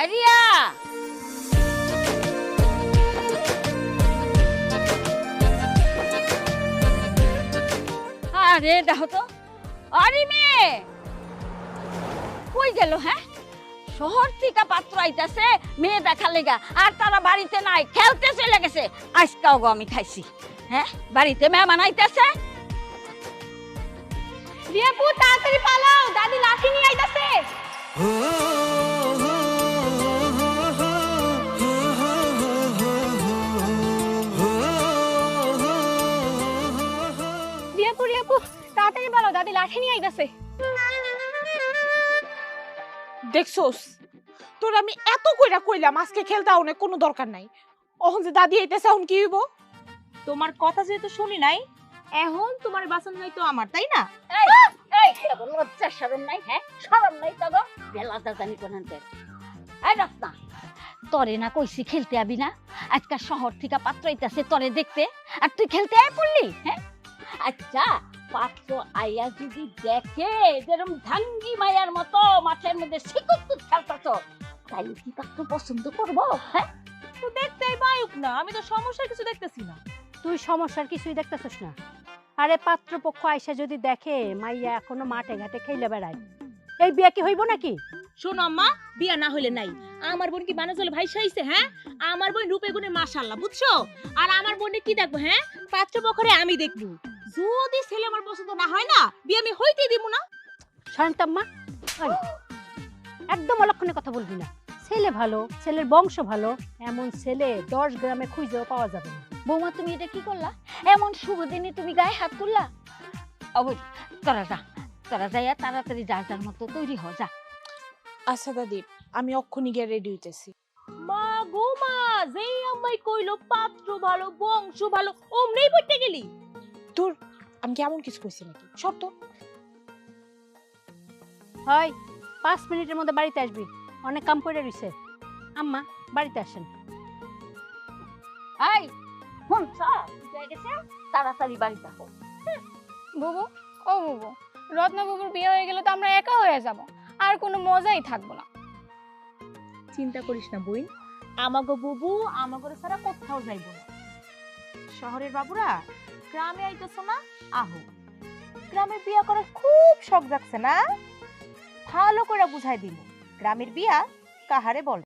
Area! আরে, দেখো তো। আরে মেয়ে কই গেল হ্যাঁ? শহর থেকে পাত্র আইতাছে মেয়ে দেখা লেগা, আর তারা বাড়িতে নাই, খেলতে চলে গেছে। আজকাও গো আমি খাইছি হ্যাঁ? বাড়িতে মেয়ে মেহমান আইতাছে। রিয়াপু, তাড়াতাড়ি পালাও, দাদি লাঠি নিয়ে আইতাছে। তাড়াতাড়ি পালাও দাদি লাঠি নিয়ে আইতাছে। দেখছোস তোর আমি এত কইরা কইলাম আজকে খেলতে অনেক কোনো দরকার নাই। অহন যে দাদি আইতেছে এখন কি হইব? তোমার কথা যেহেতু শুনি নাই এখন তোমার বাসন হয়তো আমার তাই না? এই লজ্জা শরম নাই হ্যাঁ? শরম নাই তো গো। বেলা দাদানি কোন এই রত্না তরে না কইছি খেলতে আবি না। আজকাল শহর থেকে পাত্র আইতাছে তরে দেখতে। আর তুই খেলতে আয় পড়লি হ্যাঁ? আচ্ছা পাত্র আইয়া যদি দেখে যেরকম ধাঙ্গি মায়ার মতো মাঠের মধ্যে শিকুত খেলতাছ তাই কি পাত্র পছন্দ করব হ্যাঁ? তো দেখতেই পাইক না আমি তো সমস্যার কিছু দেখতেছি না। তুই সমস্যার কিছুই দেখতেছিস না। আরে পাত্রপক্ষ আইসা যদি দেখে মাইয়া এখনও মাঠে ঘাটে খেলে বেড়ায়। এই বিয়া কি হইব নাকি? শোনো আম্মা বিয়া না হইলে নাই। আমার বোন কি বানাজলে ভাই সাইছে হ্যাঁ? আমার বোন রূপে গুণে মাশাআল্লাহ বুঝছ? আর আমার বোনে কি দেখব হ্যাঁ? পাত্র পক্ষরে আমি দেখব। যদি ছেলে আমার পছন্দ না হয় না বিয়ে আমি হইতে দিব না। শান্তাম্মা একদম অলক্ষণে কথা বলবি না। ছেলে ভালো ছেলের বংশ ভালো এমন ছেলে দশ গ্রামে খুঁজেও পাওয়া যাবে না। বৌমা তুমি এটা কি করলা? এমন শুভ দিনে তুমি গায়ে হাত তুললা? অবৈ তোরা যা তোরা যাইয়া তাড়াতাড়ি যার যার মতো তৈরি হ যা। আচ্ছা দাদি আমি অক্ষণি গিয়ে রেডি হইতেছি। মা গো মা যেই আম্মাই কইলো পাত্র ভালো বংশ ভালো অমনেই পড়তে গেলি? তোর আমি কি এমন কিছু কইছি নাকি? সব তো। হয় পাঁচ মিনিটের মধ্যে বাড়িতে আসবি। অনেক কাম করে রইছে। আম্মা বাড়িতে আসেন। এই গেছে তাড়াতাড়ি বাড়ি যাব। বুবু ও বুবু রত্না বুবুর বিয়ে হয়ে গেলে তো আমরা একা হয়ে যাব আর কোনো মজাই থাকব না। চিন্তা করিস না বই আমাগো বুবু আমাগো ছাড়া কোথাও যাইব না। শহরের বাবুরা গ্রামে আইতেছো না? আহো। গ্রামে বিয়া করার খুব শখ জাগছে না? ভালো করে বুঝাই দিল গ্রামের বিয়া কাহারে বলে?